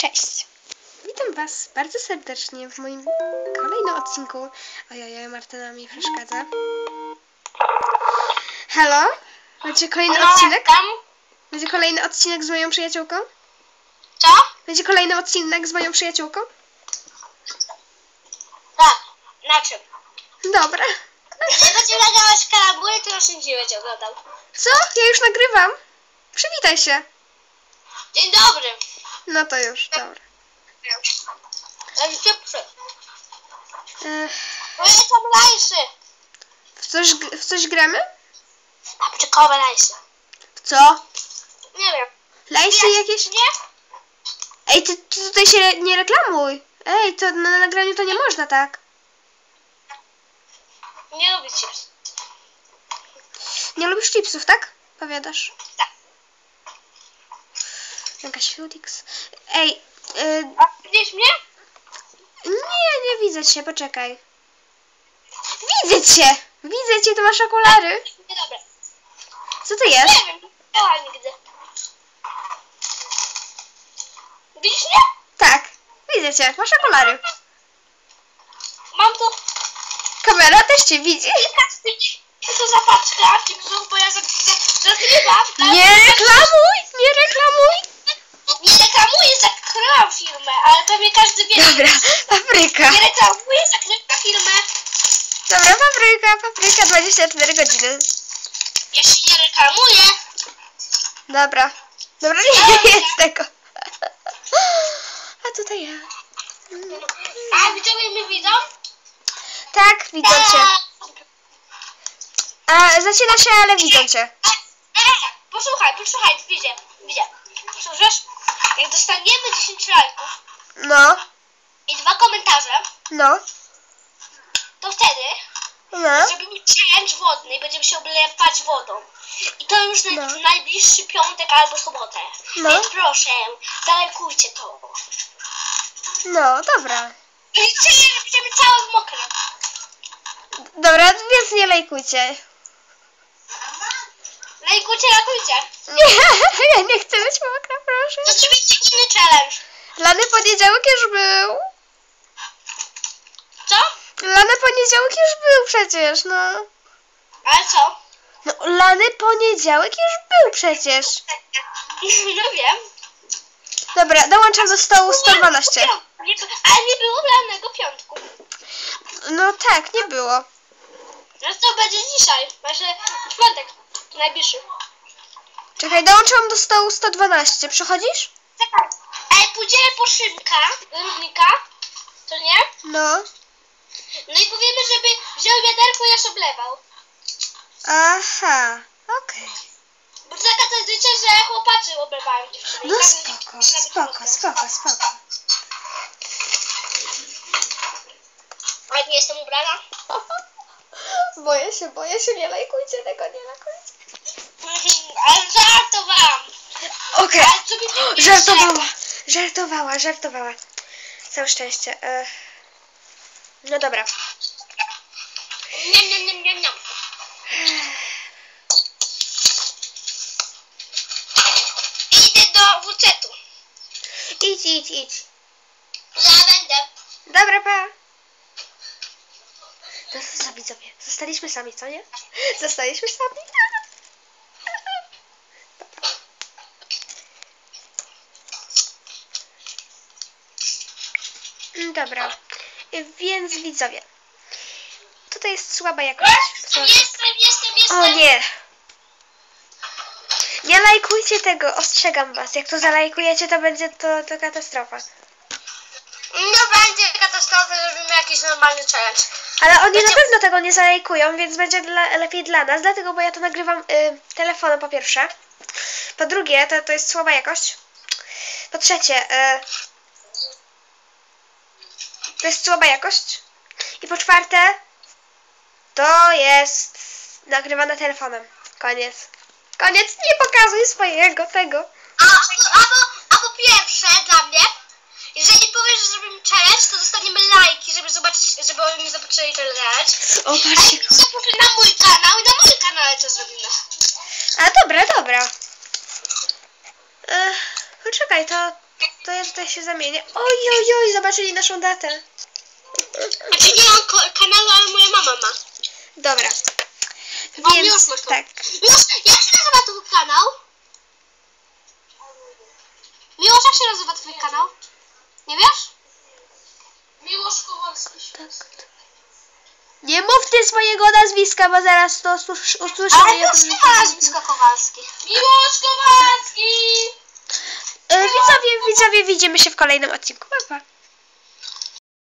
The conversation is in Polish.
Cześć! Witam Was bardzo serdecznie w moim kolejnym odcinku. Ojej, Martyna mi przeszkadza. Halo? Będzie kolejny No, odcinek? Tam? Będzie kolejny odcinek z moją przyjaciółką? Co? Będzie kolejny odcinek z moją przyjaciółką? Tak. Na czym? Dobra. Jeżeli będzie nagrywać kalambury, to już nic nie będzie oglądał. Co? Ja już nagrywam. Przywitaj się. Dzień dobry. No to już, dobra. Jak pierwszy. Ech, Polecam lajsy. w, coś, w coś gramy? Paprykowe lajsy. W co? Nie wiem. Lejsy jakieś? Nie? Ej, ty, ty tutaj się nie reklamuj. Ej, to na nagraniu to nie można tak. Nie lubię chips. Nie lubisz chipsów, tak? Powiadasz. Tak. Jakaś Flutix. Ej, y, A widzisz mnie? nie, nie widzę cię, poczekaj. Widzę cię! Widzę cię, ty masz okulary. Nie dobra. Co to jest? Nie wiem. Ja nigdy. Widzisz mnie? Tak, widzę cię, masz okulary. Mam tu Kamera też cię widzi. Co to za paczka bo ja tak? Nie reklamuj, nie reklamuj. Reklamuję, zakryłam firmę, ale pewnie każdy wie. Dobra, papryka. Nie reklamuję, zakrywam firmę. Dobra, papryka, papryka, 24 godziny. Jeśli nie reklamuję, Dobra. Dobra, nie jest tego. A tutaj ja. a widzowie mnie widzą? Tak, widzą cię. A, zaczyna się, ale widzą cię. E, e, posłuchaj, posłuchaj, widzę, widzę. Słyszysz? Jak dostaniemy 10 lajków No, i dwa komentarze, no, to wtedy no. zrobimy challenge wodny i będziemy się oblewać wodą. I to już No. najbliższy piątek albo sobotę. No. Więc proszę, zalajkujcie to. No, dobra. I że będziemy całe w mokrym. Dobra, więc nie lajkujcie. Lajkujcie, lajkujcie. Nie, ja nie chcę być mokra, proszę. Zrobimy inny challenge. Lany poniedziałek już był. Co? Lany poniedziałek już był przecież, no. Ale co? No, lany poniedziałek już był przecież. No wiem. Dobra, dołączam do stołu 112. Nie, ale nie było planego piątku. No tak, nie było. No to będzie dzisiaj. Znaczy w piątek. Najbliższy. Czekaj, dołączam do stołu 112. Przychodzisz? Czekaj. Ej, pójdziemy po szynka, równika. To nie? No. No i powiemy, żeby wziął wiaderko i aż oblewał. Aha, okej. Bo tradycja, że chłopacy oblewają dziewczyny. No I tak spoko, spoko, spoko, spoko. Ale nie jestem ubrana. Boję się, boję się, nie lajkujcie tego, nie lajkujcie. Ale żartowałam. Okej, Ale co nie żartowała, żartowała, żartowała. Całe szczęście. E... No dobra. Niam, niam, niam, niam, niam. Idę do wucetu. Idź, idź, idź. Ja będę. Dobra, pa. No to co widzowie, zostaliśmy sami, co nie? Zostaliśmy sami. Dobra, więc widzowie, tutaj jest słaba jakość. Jestem, jestem, jestem, jestem. O nie! Nie lajkujcie tego, ostrzegam was. Jak to zalajkujecie, to będzie to, to katastrofa. No będzie katastrofa, zrobimy jakiś normalny challenge. Ale oni na Będzie- pewno tego nie zalajkują, więc będzie dla, lepiej dla nas, dlatego, bo ja to nagrywam y, telefonem po pierwsze. Po drugie, to, to jest słaba jakość. Po trzecie, y, to jest słaba jakość. I po czwarte, to jest nagrywane telefonem. Koniec. Koniec, nie pokazuj swojego tego. A, albo, a po pierwsze dla mnie, jeżeli powiesz, że zrobimy challenge, to dostaniemy lajki, żeby zobaczyć, żeby oni zobaczyli challenge. O, A patrzcie. zaproszę na mój kanał i na moim kanale to zrobimy. A dobra, dobra. Ech, poczekaj, to to ja tutaj się zamienię. Oj, oj, oj, zobaczyli naszą datę. Znaczy nie mam ko- kanału, ale moja mama ma. Dobra. O, Więc już masz to. tak. Miłosz, jak się nazywa twój kanał? Miłosz, jak się nazywa twój kanał? Nie wiesz? Miłosz Kowalski. Nie mów ty swojego nazwiska, bo zaraz to usłysz- usłyszę. Ale to nie ma nazwiska Kowalski. Miłosz Kowalski! E, Widzowie, widzowie, widzimy się w kolejnym odcinku. Pa, pa.